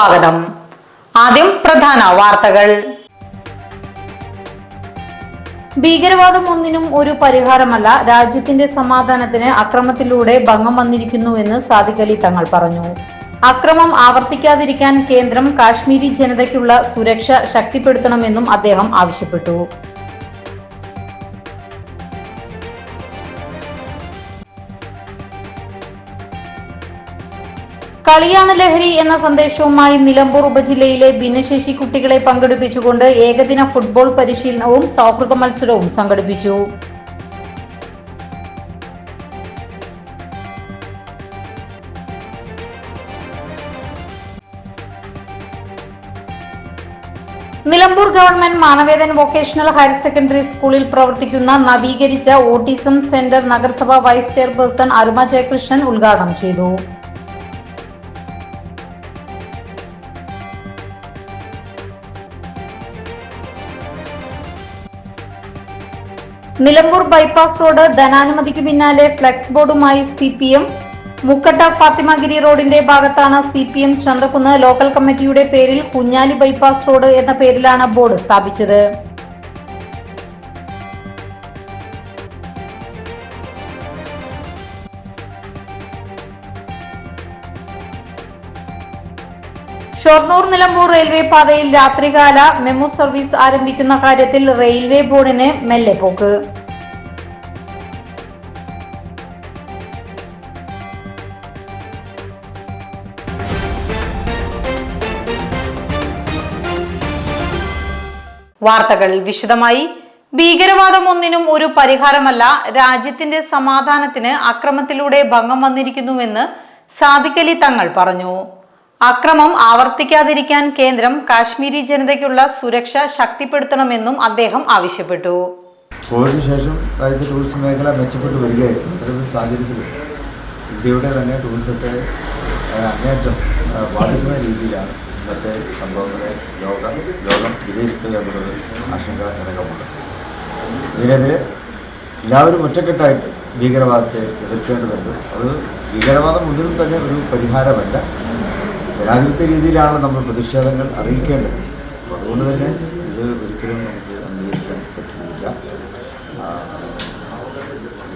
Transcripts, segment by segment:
സ്വാഗതം. ആദ്യം പ്രധാന വാർത്തകൾ. ഭീകരവാദം ഒന്നിനും ഒരു പരിഹാരമല്ല. രാജ്യത്തിന്റെ സമാധാനത്തിന് അക്രമത്തിലൂടെ ഭംഗം വന്നിരിക്കുന്നുവെന്ന് സാദിഖ് അലി തങ്ങൾ പറഞ്ഞു. അക്രമം ആവർത്തിക്കാതിരിക്കാൻ കേന്ദ്രം കാശ്മീരി ജനതയ്ക്കുള്ള സുരക്ഷ ശക്തിപ്പെടുത്തണമെന്നും അദ്ദേഹം ആവശ്യപ്പെട്ടു. കളിയാണ് ലഹരി എന്ന സന്ദേശവുമായി നിലമ്പൂർ ഉപജില്ലയിലെ ഭിന്നശേഷി കുട്ടികളെ പങ്കെടുപ്പിച്ചുകൊണ്ട് ഏകദിന ഫുട്ബോൾ പരിശീലനവും സൗഹൃദ മത്സരവും സംഘടിപ്പിച്ചു. Nilambur government Manavedan vocational higher secondary സ്കൂളിൽ പ്രവർത്തിക്കുന്ന നവീകരിച്ച ഓട്ടിസം സെന്റർ നഗരസഭ വൈസ് ചെയർപേഴ്സൺ അരുമ ജയകൃഷ്ണൻ ഉദ്ഘാടനം ചെയ്തു. നിലമ്പൂർ ബൈപ്പാസ് റോഡ് ധനാനുമതിക്ക് പിന്നാലെ flex ബോർഡുമായി C P M Mukkatta Fathimagiri റോഡിന്റെ ഭാഗത്താണ് C P M Chanthakkunnu local കമ്മിറ്റിയുടെ പേരിൽ കുഞ്ഞാലി ബൈപ്പാസ് റോഡ് എന്ന പേരിലാണ് ബോർഡ് സ്ഥാപിച്ചത്. ഷൊർണൂർ നിലമ്പൂർ റെയിൽവേ പാതയിൽ രാത്രികാല മെമു സർവീസ് ആരംഭിക്കുന്ന കാര്യത്തിൽ റെയിൽവേ ബോർഡിന് മെല്ലെ പോക്ക്. വാർത്തകൾ വിശദമായി. ഭീകരവാദം ഒന്നിനും ഒരു പരിഹാരമല്ല രാജ്യത്തിന്റെ സമാധാനത്തിന് അക്രമത്തിലൂടെ ഭംഗം വന്നിരിക്കുന്നുവെന്ന് സാദിഖലി തങ്ങൾ പറഞ്ഞു. അക്രമം ആവർത്തിക്കാതിരിക്കാൻ കേന്ദ്രം കാശ്മീരി ജനതയ്ക്കുള്ള സുരക്ഷ ശക്തിപ്പെടുത്തണമെന്നും അദ്ദേഹം ആവശ്യപ്പെട്ടു. കോവിഡിന് ശേഷം രാജ്യത്തെ ടൂറിസം മേഖല മെച്ചപ്പെട്ട് വരികയായിരുന്നു. അത്തരമൊരു സാഹചര്യത്തിൽ ഇന്ത്യയുടെ തന്നെ ടൂറിസത്തെ അങ്ങേറ്റം ബാധിക്കുന്ന രീതിയിലാണ് ഇന്നത്തെ സംഭവങ്ങളെ ലോക ലോകം വിലയിരുത്തുക എന്നുള്ളത് ആശങ്കാജനകമാണ്. ഇതിനെതിരെ എല്ലാവരും ഒറ്റക്കെട്ടായിട്ട് ഭീകരവാദത്തെ എതിർക്കേണ്ടതുണ്ട്. അത് ഭീകരവാദം ഒന്നിനും തന്നെ ഒരു പരിഹാരമല്ല. ജനാധിപത്യ രീതിയിലാണ് നമ്മൾ പ്രതിഷേധങ്ങൾ അറിയിക്കേണ്ടത്. അതുകൊണ്ട് തന്നെ ഇത് ഒരിക്കലും നമുക്ക് അംഗീകരിക്കാൻ പറ്റുന്നില്ല.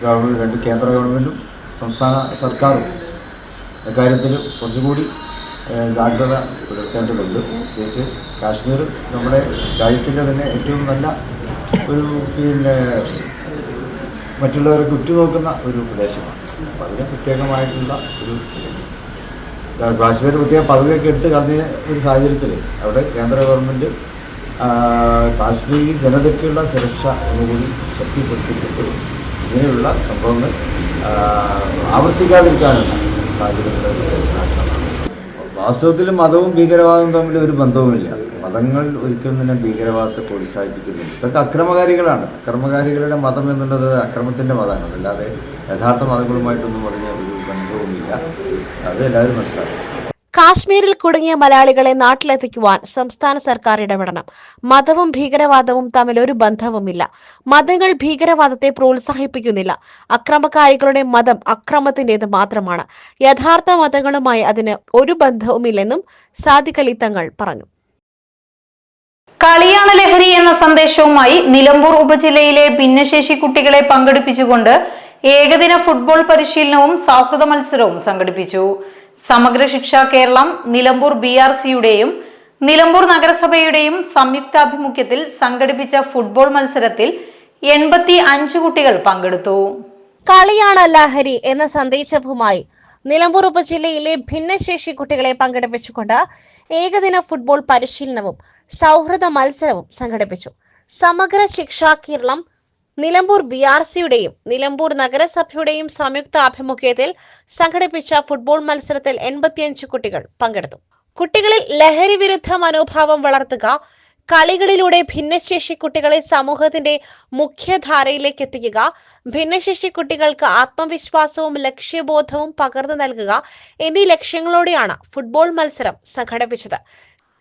ഗവൺമെന്റ് രണ്ട് കേന്ദ്ര ഗവൺമെന്റും സംസ്ഥാന സർക്കാരും ഇക്കാര്യത്തിൽ കുറച്ചുകൂടി ജാഗ്രത പുലർത്തേണ്ടതുണ്ട്. പ്രത്യേകിച്ച് കാശ്മീർ നമ്മുടെ രാജ്യത്തിന്റെ തന്നെ ഏറ്റവും നല്ല ഒരു പിന്നെ മറ്റുള്ളവരെ ഉറ്റുനോക്കുന്ന ഒരു പ്രദേശമാണ്. അപ്പോൾ അതിന് പ്രത്യേകമായിട്ടുള്ള ഒരു കാശ്മീർ പ്രത്യേക പദവിയൊക്കെ എടുത്ത് കളഞ്ഞ ഒരു സാഹചര്യത്തിൽ അവിടെ കേന്ദ്ര ഗവൺമെന്റ് കാശ്മീരി ജനതയ്ക്കുള്ള സുരക്ഷ ഒന്നുകൂടി ശക്തിപ്പെടുത്തിയിട്ടുണ്ട്. ഇങ്ങനെയുള്ള സംഭവങ്ങൾ ആവർത്തിക്കാതിരിക്കാനുള്ള സാഹചര്യങ്ങൾ വാസ്തവത്തിൽ മതവും ഭീകരവാദവും തമ്മിൽ ഒരു ബന്ധവുമില്ല. മതങ്ങൾ ഒരിക്കലും തന്നെ ഭീകരവാദത്തെ പ്രോത്സാഹിപ്പിക്കുന്നു ഇതൊക്കെ അക്രമകാരികളാണ്. അക്രമകാരികളുടെ മതം എന്നുള്ളത് അക്രമത്തിന്റെ മതമാണ്. അല്ലാതെ യഥാർത്ഥ മതങ്ങളുമായിട്ടൊന്നും പറഞ്ഞ ഒരു അത് എല്ലാവരും മനസ്സിലാക്കും കാശ്മീരിൽ കുടുങ്ങിയ മലയാളികളെ നാട്ടിലെത്തിക്കുവാൻ സംസ്ഥാന സർക്കാർ ഇടപെടണം. മതവും ഭീകരവാദവും തമ്മിൽ ഒരു ബന്ധവുമില്ല. മതങ്ങൾ ഭീകരവാദത്തെ പ്രോത്സാഹിപ്പിക്കുന്നില്ല. അക്രമകാരികളുടെ മതം അക്രമത്തിന്റേത് മാത്രമാണ്. യഥാർത്ഥ മതങ്ങളുമായി അതിന് ഒരു ബന്ധവുമില്ലെന്നും സാദിഖ് അലി തങ്ങൾ പറഞ്ഞു. കളിയാണ് ലഹരി എന്ന സന്ദേശവുമായി നിലമ്പൂർ ഉപജില്ലയിലെ ഭിന്നശേഷി കുട്ടികളെ പങ്കെടുപ്പിച്ചുകൊണ്ട് ഏകദിന ഫുട്ബോൾ പരിശീലനവും സൗഹൃദ മത്സരവും സംഘടിപ്പിച്ചു. സമഗ്ര ശിക്ഷ കേരളം നിലമ്പൂർ ബി ആർ സിയുടെയും നിലമ്പൂർ നഗരസഭയുടെയും സംയുക്താഭിമുഖ്യത്തിൽ സംഘടിപ്പിച്ച ഫുട്ബോൾ മത്സരത്തിൽ എൺപത്തി അഞ്ച് കുട്ടികൾ പങ്കെടുത്തു. കളിയാണ് ലഹരി എന്ന സന്ദേശവുമായി നിലമ്പൂർ ഉപജില്ലയിലെ ഭിന്നശേഷി കുട്ടികളെ പങ്കെടുപ്പിച്ചുകൊണ്ട് ഏകദിന ഫുട്ബോൾ പരിശീലനവും സൗഹൃദ മത്സരവും സംഘടിപ്പിച്ചു. സമഗ്ര ശിക്ഷാ കേരളം നിലമ്പൂർ ബി ആർ സിയുടെയും നിലമ്പൂർ നഗരസഭയുടെയും സംയുക്ത ആഭിമുഖ്യത്തിൽ സംഘടിപ്പിച്ച ഫുട്ബോൾ മത്സരത്തിൽ എൺപത്തിയഞ്ച് കുട്ടികൾ പങ്കെടുത്തു. കുട്ടികളിൽ ലഹരി വിരുദ്ധ മനോഭാവം വളർത്തുക കളികളിലൂടെ ഭിന്നശേഷി കുട്ടികളെ സമൂഹത്തിന്റെ മുഖ്യധാരയിലേക്ക് എത്തിക്കുക ഭിന്നശേഷി കുട്ടികൾക്ക് ആത്മവിശ്വാസവും ലക്ഷ്യബോധവും പകർന്നു നൽകുക എന്നീ ലക്ഷ്യങ്ങളോടെയാണ് ഫുട്ബോൾ മത്സരം സംഘടിപ്പിച്ചത്.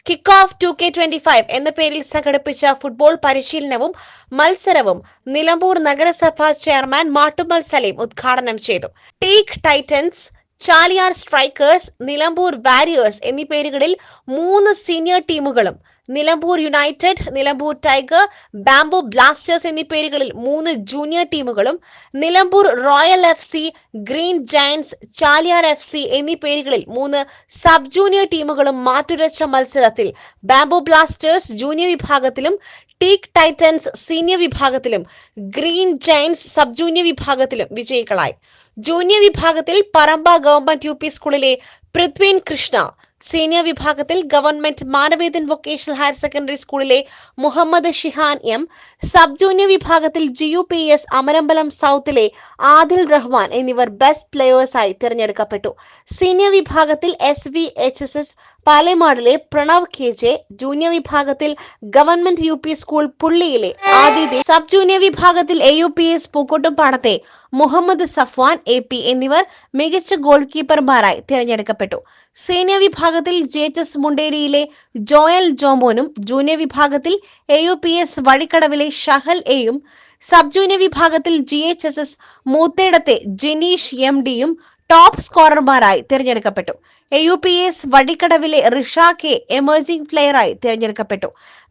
Kick off two K twenty five എന്ന പേരിൽ സംഘടിപ്പിച്ച ഫുട്ബോൾ പരിശീലനവും മത്സരവും നിലമ്പൂർ നഗരസഭാ ചെയർമാൻ മാട്ടുമ്മൽ സലീം ഉദ്ഘാടനം ചെയ്തു. Teak titans Chaliyar strikers Nilambur warriors എന്നീ പേരുകളിൽ മൂന്ന് സീനിയർ ടീമുകളും Nilambur united Nilambur tiger bamboo blasters എന്നീ പേരുകളിൽ മൂന്ന് ജൂനിയർ ടീമുകളും Nilambur royal F C green giants Chaliyar F C എന്നീ പേരുകളിൽ മൂന്ന് സബ് ജൂനിയർ ടീമുകളും മാറ്റുരച്ച മത്സരത്തിൽ ബാംബു ബ്ലാസ്റ്റേഴ്സ് ജൂനിയർ വിഭാഗത്തിലും ടീക് ടൈറ്റൻസ് സീനിയർ വിഭാഗത്തിലും ഗ്രീൻ ജയൻസ് സബ് ജൂനിയർ വിഭാഗത്തിലും വിജയികളായി. ജൂനിയർ വിഭാഗത്തിൽ പറമ്പ ഗവൺമെന്റ് യു സ്കൂളിലെ പൃഥ്വീൻ കൃഷ്ണ സീനിയർ വിഭാഗത്തിൽ government Manavedan vocational higher secondary സ്കൂളിലെ Muhammad Shihan M sub junior വിഭാഗത്തിൽ G U P S Amarambalam സൗത്തിലെ Adil Rahman എന്നിവർ ബെസ്റ്റ് പ്ലെയേഴ്സായി തിരഞ്ഞെടുക്കപ്പെട്ടു. സീനിയർ വിഭാഗത്തിൽ S V H S S പാലേമാടിലെ Pranav K J junior വിഭാഗത്തിൽ ഗവൺമെന്റ് യു പി സ്കൂൾ പുള്ളിയിലെ ആദിതി സബ് ജൂനിയർ വിഭാഗത്തിൽ A U P S പൂക്കോട്ടുംപാടത്തെ മുഹമ്മദ് സഫ്വാൻ എ പി എന്നിവർ മികച്ച ഗോൾ കീപ്പർമാരായി തിരഞ്ഞെടുക്കപ്പെട്ടു. സീനിയർ വിഭാഗത്തിൽ ജെ എച്ച് എസ് മുണ്ടേരിയിലെ ജോയൽ ജോമോനും ജൂനിയർ വിഭാഗത്തിൽ എ യു പി എസ് വഴിക്കടവിലെ ഷഹൽ എയും സബ് ജൂനിയർ വിഭാഗത്തിൽ ജി എച്ച് എസ് എസ് മൂത്തേടത്തെ ജിനീഷ് എം ഡിയും ടോപ്പ് സ്കോറർമാരായി തിരഞ്ഞെടുക്കപ്പെട്ടു. എ യു പി എസ് വടിക്കടവിലെ റിഷ കെ എമർജിംഗ് പ്ലെയറായി തിരഞ്ഞെടുക്കപ്പെട്ടു.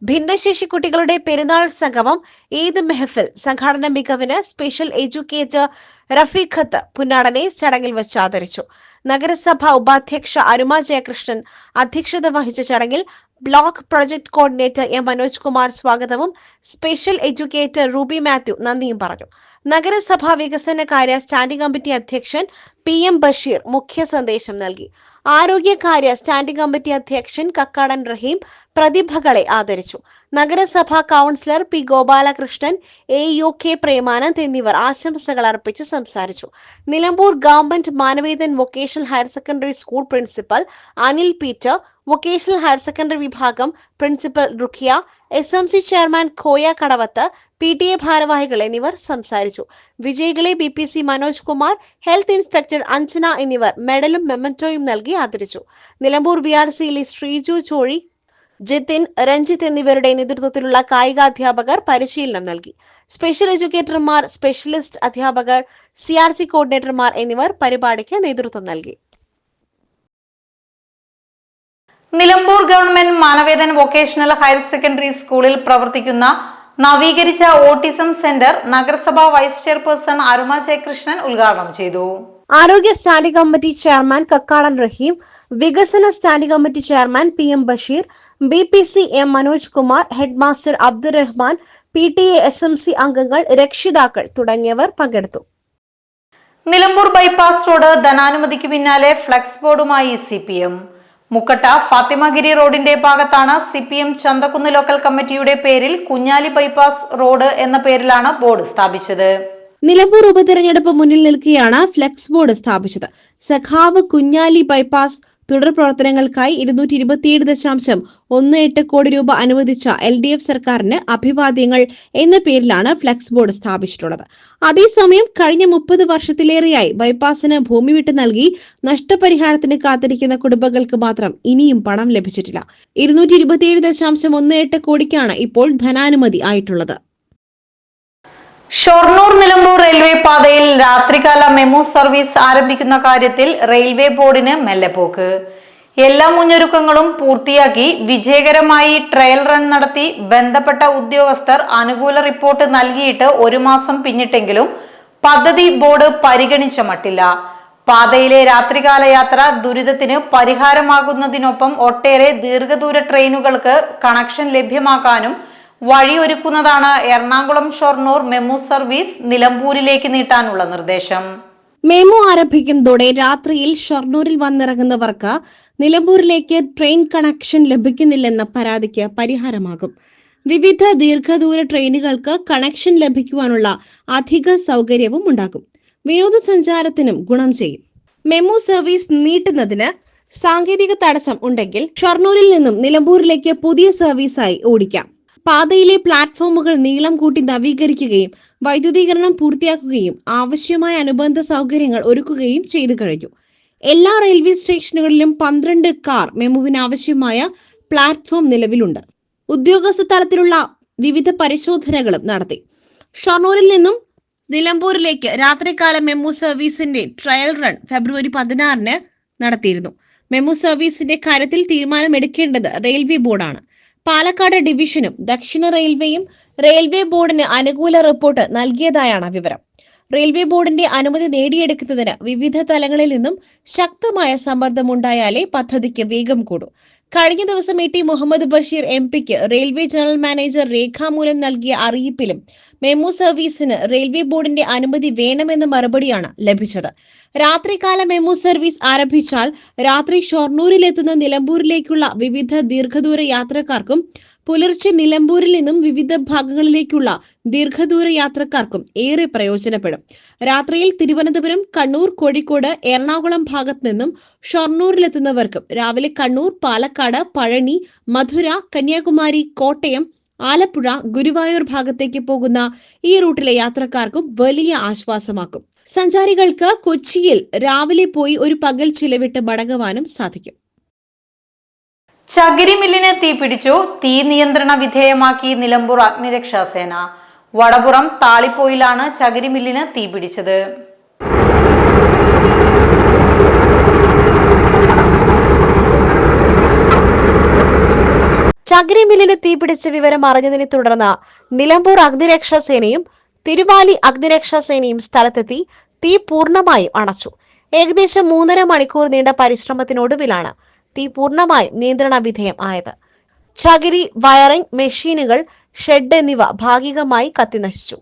ഭിന്നശേഷി കുട്ടികളുടെ പെരുന്നാൾ സംഗമം ഈദ് മെഹഫിൽ. സംഘാടന മികവിന് സ്പെഷ്യൽ എഡ്യൂക്കേറ്റർ റഫീഖത്ത് പുന്നാടനെ ചടങ്ങിൽ വെച്ച് ആദരിച്ചു. നഗരസഭ ഉപാധ്യക്ഷ അരുമ ജയകൃഷ്ണൻ അധ്യക്ഷത വഹിച്ച ചടങ്ങിൽ block project coordinator M Manoj Kumar സ്വാഗതവും സ്പെഷ്യൽ എഡ്യൂക്കേറ്റർ റൂബി മാത്യു നന്ദിയും പറഞ്ഞു. നഗരസഭാ വികസനകാര്യ സ്റ്റാൻഡിംഗ് കമ്മിറ്റി അധ്യക്ഷൻ പി എം ബഷീർ മുഖ്യ സന്ദേശം നൽകി. ആരോഗ്യകാര്യ സ്റ്റാൻഡിംഗ് കമ്മിറ്റി അധ്യക്ഷൻ കക്കാടൻ റഹീം പ്രതിഭകളെ ആദരിച്ചു. നഗരസഭാ councillor P Gopalakrishnan A U K Premanand എന്നിവർ ആശംസകൾ അർപ്പിച്ച് സംസാരിച്ചു. Nilambur government Manavedan vocational higher secondary school principal Anil Peter vocational higher secondary വിഭാഗം principal Rukhiya S M C chairman Koya Kadavath P T A ഭാരവാഹികൾ എന്നിവർ സംസാരിച്ചു. വിജയികളെ B P C Manoj Kumar health inspector Anjana എന്നിവർ മെഡലും മെമ്മന്റോയും നൽകി ആദരിച്ചു. Nilambur B R സിയിലെ ശ്രീജു ചോഴി ജിതിൻ രഞ്ജിത്ത് എന്നിവരുടെ നേതൃത്വത്തിലുള്ള കായികാധ്യാപകർ പരിശീലനം നൽകി. സ്പെഷ്യൽ എഡ്യൂക്കേറ്റർമാർ സ്പെഷ്യലിസ്റ്റ് അധ്യാപകർ സി ആർ സി കോർഡിനേറ്റർമാർ എന്നിവർ പരിപാടിക്ക് നേതൃത്വം നൽകി. Nilambur government Manavedan vocational higher secondary സ്കൂളിൽ പ്രവർത്തിക്കുന്ന നവീകരിച്ച ഓട്ടിസം സെന്റർ നഗരസഭാ വൈസ് ചെയർപേഴ്സൺ അരുമ ജയകൃഷ്ണൻ ഉദ്ഘാടനം ചെയ്തു. ആരോഗ്യ standing committee chairman Kakkadan Raheem വികസന standing committee chairman P M Basheer B P C M Manoj Kumar headmaster Abdurahman P T A S M C അംഗങ്ങൾ രക്ഷിതാക്കൾ തുടങ്ങിയവർ പങ്കെടുത്തു. നിലമ്പൂർ ബൈപ്പാസ് റോഡ് ധനാനുമതിക്ക് പിന്നാലെ flex ബോർഡുമായി C P M. Mukkatta Fathimagiri റോഡിന്റെ ഭാഗത്താണ് C P M Chanthakkunnu local കമ്മിറ്റിയുടെ പേരിൽ കുഞ്ഞാലി ബൈപ്പാസ് റോഡ് എന്ന പേരിലാണ് ബോർഡ് സ്ഥാപിച്ചത്. നിലമ്പൂർ ഉപതെരഞ്ഞെടുപ്പ് മുന്നിൽ നിൽക്കുകയാണ് ഫ്ലെക്സ് ബോർഡ് സ്ഥാപിച്ചത്. സഖാവ് കുഞ്ഞാലി ബൈപ്പാസ് തുടർ പ്രവർത്തനങ്ങൾക്കായി ഇരുന്നൂറ്റി ഇരുപത്തിയേഴ് ദശാംശം ഒന്ന് എട്ട് കോടി രൂപ അനുവദിച്ച എൽ ഡി എഫ് സർക്കാരിന് അഭിവാദ്യങ്ങൾ എന്ന പേരിലാണ് ഫ്ലെക്സ് ബോർഡ് സ്ഥാപിച്ചിട്ടുള്ളത്. അതേസമയം കഴിഞ്ഞ മുപ്പത് വർഷത്തിലേറെയായി ബൈപ്പാസിന് ഭൂമി വിട്ടു നൽകി നഷ്ടപരിഹാരത്തിന് കാത്തിരിക്കുന്ന കുടുംബങ്ങൾക്ക് മാത്രം ഇനിയും പണം ലഭിച്ചിട്ടില്ല. ഇരുന്നൂറ്റി ഇരുപത്തിയേഴ് ദശാംശം ഒന്ന് എട്ട് കോടിക്കാണ് ഇപ്പോൾ ധനാനുമതി ആയിട്ടുള്ളത്. ഷൊർണൂർ നിലമ്പൂർ റെയിൽവേ പാതയിൽ രാത്രികാല മെമു സർവീസ് ആരംഭിക്കുന്ന കാര്യത്തിൽ റെയിൽവേ ബോർഡിന് മെല്ലെപ്പോക്ക് എല്ലാ മുന്നൊരുക്കങ്ങളും പൂർത്തിയാക്കി വിജയകരമായി ട്രയൽ റൺ നടത്തി ബന്ധപ്പെട്ട ഉദ്യോഗസ്ഥർ അനുകൂല റിപ്പോർട്ട് നൽകിയിട്ട് ഒരു മാസം പിന്നിട്ടെങ്കിലും പദ്ധതി ബോർഡ് പരിഗണിച്ച മട്ടില്ല. പാതയിലെ രാത്രികാല യാത്ര ദുരിതത്തിന് പരിഹാരമാകുന്നതിനൊപ്പം ഒട്ടേറെ ദീർഘദൂര ട്രെയിനുകൾക്ക് കണക്ഷൻ ലഭ്യമാക്കാനും വഴിയൊരുക്കുന്നതാണ് എറണാകുളം ഷൊർണൂർ മെമു സർവീസ് നിലമ്പൂരിലേക്ക് നീട്ടാനുള്ള നിർദ്ദേശം. മെമു ആരംഭിക്കുന്നതോടെ രാത്രിയിൽ ഷൊർണൂരിൽ വന്നിറങ്ങുന്നവർക്ക് നിലമ്പൂരിലേക്ക് ട്രെയിൻ കണക്ഷൻ ലഭിക്കുന്നില്ലെന്ന പരാതിക്ക് പരിഹാരമാകും. വിവിധ ദീർഘദൂര ട്രെയിനുകൾക്ക് കണക്ഷൻ ലഭിക്കുവാനുള്ള അധിക സൗകര്യവും ഉണ്ടാകും. വിനോദസഞ്ചാരത്തിനും ഗുണം ചെയ്യും. മെമു സർവീസ് നീട്ടുന്നതിന് സാങ്കേതിക തടസ്സം ഉണ്ടെങ്കിൽ ഷൊർണൂരിൽ നിന്നും നിലമ്പൂരിലേക്ക് പുതിയ സർവീസായി ഓടിക്കാം. പാതയിലെ പ്ലാറ്റ്ഫോമുകൾ നീളം കൂട്ടി നവീകരിക്കുകയും വൈദ്യുതീകരണം പൂർത്തിയാക്കുകയും ആവശ്യമായ അനുബന്ധ സൗകര്യങ്ങൾ ഒരുക്കുകയും ചെയ്തു കഴിഞ്ഞു. എല്ലാ റെയിൽവേ സ്റ്റേഷനുകളിലും പന്ത്രണ്ട് കാർ മെമുവിന് ആവശ്യമായ പ്ലാറ്റ്ഫോം നിലവിലുണ്ട്. ഉദ്യോഗസ്ഥ തലത്തിലുള്ള വിവിധ പരിശോധനകളും നടത്തി. ഷൊർണൂരിൽ നിന്നും നിലമ്പൂരിലേക്ക് രാത്രികാല മെമു സർവീസിന്റെ ട്രയൽ റൺ ഫെബ്രുവരി പതിനാറിന് നടത്തിയിരുന്നു. മെമു സർവീസിന്റെ കാര്യത്തിൽ തീരുമാനമെടുക്കേണ്ടത് റെയിൽവേ ബോർഡാണ്. പാലക്കാട് ഡിവിഷനും ദക്ഷിണ റെയിൽവേയും റെയിൽവേ ബോർഡിന് അനുകൂല റിപ്പോർട്ട് നൽകിയതായാണ് വിവരം. റെയിൽവേ ബോർഡിന്റെ അനുമതി നേടിയെടുക്കുന്നതിന് വിവിധ തലങ്ങളിൽ നിന്നും ശക്തമായ സമ്മർദ്ദമുണ്ടായാലേ പദ്ധതിക്ക് വേഗം കൂടൂ. കഴിഞ്ഞ ദിവസം A T Muhammad Basheer M pick railway general manager രേഖാമൂലം നൽകിയ അറിയിപ്പിലും മെമു സർവീസിന് റെയിൽവേ ബോർഡിന്റെ അനുമതി വേണമെന്ന മറുപടിയാണ് ലഭിച്ചത്. രാത്രികാല മെമു സർവീസ് ആരംഭിച്ചാൽ രാത്രി ഷൊർണൂരിലെത്തുന്ന നിലമ്പൂരിലേക്കുള്ള വിവിധ ദീർഘദൂര യാത്രക്കാർക്കും പുലർച്ചെ നിലമ്പൂരിൽ നിന്നും വിവിധ ഭാഗങ്ങളിലേക്കുള്ള ദീർഘദൂര യാത്രക്കാർക്കും ഏറെ പ്രയോജനപ്പെടും. രാത്രിയിൽ തിരുവനന്തപുരം കണ്ണൂർ കോഴിക്കോട് എറണാകുളം ഭാഗത്ത് നിന്നും ഷൊർണൂരിലെത്തുന്നവർക്കും രാവിലെ കണ്ണൂർ പാലക്കാട് പഴനി മധുര കന്യാകുമാരി കോട്ടയം ആലപ്പുഴ ഗുരുവായൂർ ഭാഗത്തേക്ക് പോകുന്ന ഈ റൂട്ടിലെ യാത്രക്കാർക്കും വലിയ ആശ്വാസമാക്കും. സഞ്ചാരികൾക്ക് കൊച്ചിയിൽ രാവിലെ പോയി ഒരു പകൽ ചിലവിട്ട് മടങ്ങുവാനും സാധിക്കും. ചകിരി മില്ലിന് തീ പിടിച്ചു. തീ നിയന്ത്രണ വിധേയമാക്കി നിലമ്പൂർ അഗ്നിരക്ഷാസേന. വടപുറം താളിപ്പോയിലാണ് ചകിരി മില്ലിന് തീ ചകിരി മില്ലിന് തീപിടിച്ച വിവരം അറിഞ്ഞതിനെ തുടർന്ന് നിലമ്പൂർ അഗ്നിരക്ഷാ സേനയും തിരുവാലി അഗ്നിരക്ഷാ സേനയും സ്ഥലത്തെത്തി തീ പൂർണമായും അണച്ചു. ഏകദേശം മൂന്നര മണിക്കൂർ നീണ്ട പരിശ്രമത്തിനൊടുവിലാണ് തീ പൂർണമായും നിയന്ത്രണ വിധേയം ആയത്. ചകിരി വയറിംഗ് മെഷീനുകൾ ഷെഡ് എന്നിവ ഭാഗികമായി കത്തിനശിച്ചു.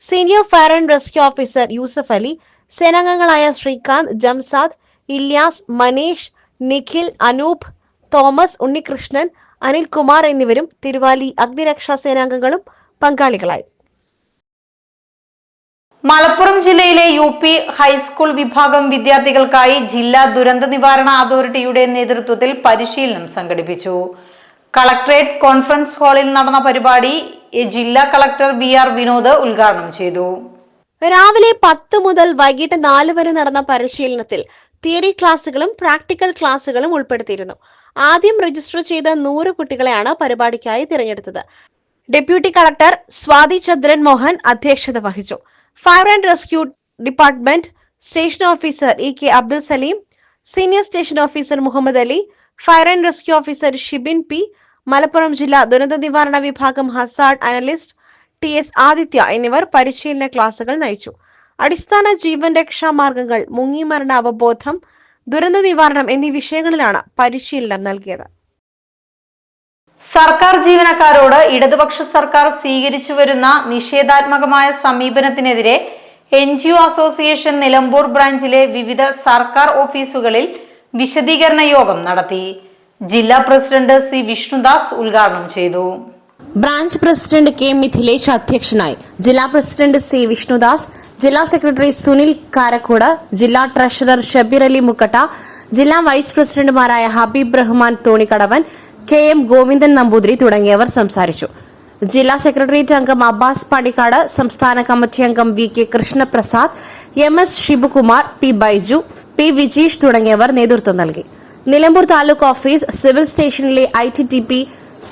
Senior fire and rescue officer Yusuf Ali സേനാംഗങ്ങളായ Srikanth Jamsad Ilyas Manish Nikhil Anoop Thomas Unnikrishnan Anilkumar എന്നിവരും തിരുവാലി അഗ്നിരക്ഷാ സേനാംഗങ്ങളും പങ്കാളികളായി. മലപ്പുറം ജില്ലയിലെ യു പി ഹൈസ്കൂൾ വിഭാഗം വിദ്യാർത്ഥികൾക്കായി ജില്ലാ ദുരന്ത നിവാരണ അതോറിറ്റിയുടെ നേതൃത്വത്തിൽ പരിശീലനം സംഘടിപ്പിച്ചു. കളക്ടറേറ്റ് കോൺഫറൻസ് ഹാളിൽ നടന്ന പരിപാടി ജില്ലാ കളക്ടർ വി ആർ വിനോദ് ഉദ്ഘാടനം ചെയ്തു. രാവിലെ പത്ത് മുതൽ വൈകിട്ട് നാല് വരെ നടന്ന പരിശീലനത്തിൽ തിയറി ക്ലാസ്സുകളും പ്രാക്ടിക്കൽ ക്ലാസ്സുകളും ഉൾപ്പെടുത്തിയിരുന്നു. ആദ്യം രജിസ്റ്റർ ചെയ്ത നൂറ് കുട്ടികളെയാണ് പരിപാടിക്കായി തിരഞ്ഞെടുത്തത്. ഡെപ്യൂട്ടി കളക്ടർ സ്വാതി ചന്ദ്രൻ മോഹൻ അധ്യക്ഷത വഹിച്ചു. Fire and rescue department station officer E K Abdul Salim senior station officer Muhammad Ali fire and rescue officer Shibin P Malappuram ജില്ലാ ദുരന്ത നിവാരണ വിഭാഗം hazard analyst T S Adithya എന്നിവർ പരിശീലന ക്ലാസുകൾ നയിച്ചു. അടിസ്ഥാന ജീവൻ രക്ഷാ മാർഗങ്ങൾ മുങ്ങിമരണ അവബോധം ദുരന്ത നിവാരണം എന്നീ വിഷയങ്ങളിലാണ് പരിശീലനം നൽകിയത്. സർക്കാർ ജീവനക്കാരോട് ഇടതുപക്ഷ സർക്കാർ സ്വീകരിച്ചു വരുന്ന നിഷേധാത്മകമായ സമീപനത്തിനെതിരെ N G O association Nilambur ബ്രാഞ്ചിലെ വിവിധ സർക്കാർ ഓഫീസുകളിൽ വിശദീകരണ യോഗം നടത്തി. ജില്ലാ പ്രസിഡന്റ് സി വിഷ്ണുദാസ് ഉദ്ഘാടനം ചെയ്തു. ബ്രാഞ്ച് പ്രസിഡന്റ് കെ മിഥിലേഷ് അധ്യക്ഷനായി. ജില്ലാ പ്രസിഡന്റ് സി വിഷ്ണുദാസ് ജില്ലാ സെക്രട്ടറി സുനിൽ കാരക്കോട് ജില്ലാ ട്രഷറർ ഷബീർ അലി മുക്കട്ട ജില്ലാ വൈസ് പ്രസിഡന്റുമാരായ ഹബീബ് റഹ്മാൻ തോണിക്കടവൻ കെ എം ഗോവിന്ദൻ നമ്പൂതിരി തുടങ്ങിയവർ സംസാരിച്ചു. ജില്ലാ സെക്രട്ടേറിയറ്റ് അംഗം അബ്ബാസ് പണിക്കാട് സംസ്ഥാന കമ്മിറ്റി അംഗം V K Krishnaprasad M S Shibukumar P Baiju P Vijeesh തുടങ്ങിയവർ നേതൃത്വം നൽകി. നിലമ്പൂർ താലൂക്ക് ഓഫീസ് സിവിൽ സ്റ്റേഷനിലെ I T T P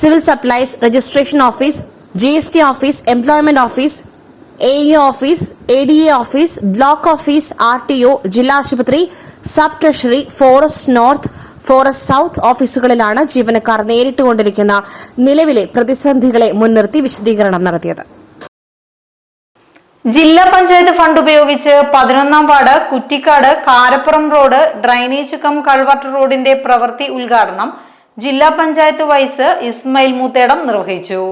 civil supplies registration office G S T office employment office A E office A D A office block office R T O ജില്ലാ ആശുപത്രി sub treasury forest north forest south ഓഫീസുകളിലാണ് ജീവനക്കാർ നേരിട്ടുകൊണ്ടിരിക്കുന്ന നിലവിലെ പ്രതിസന്ധികളെ മുൻനിർത്തി വിശദീകരണം നടത്തിയത്. ജില്ലാ പഞ്ചായത്ത് ഫണ്ട് ഉപയോഗിച്ച് പതിനൊന്നാം ward Kuttikkad Karappuram road drainage cum culvert റോഡിന്റെ പ്രവൃത്തി ഉദ്ഘാടനം ജില്ലാ പഞ്ചായത്ത് വൈസ് ഇസ്മയിൽ മൂത്തേടം നിർവഹിച്ചു.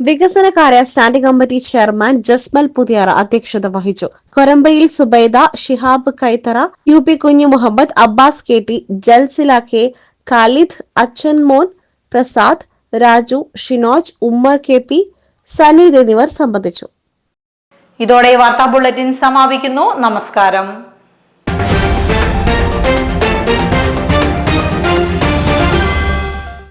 വികസനകാര്യ standing committee chairman Jasmal Puthiyara അധ്യക്ഷത വഹിച്ചു. Korambayil Subaida Shihab Kaithara U P Kunju Muhammad Abbas K T Jalsila K Khalid അച്ഛൻ മോൻ പ്രസാദ് രാജു ഷിനോജ് ഉമ്മർ കെ പി സനീദ് എന്നിവർ സംബന്ധിച്ചു. ഇതോടെ വാർത്താ ബുള്ളറ്റിൻ സമാപിക്കുന്നു. നമസ്കാരം.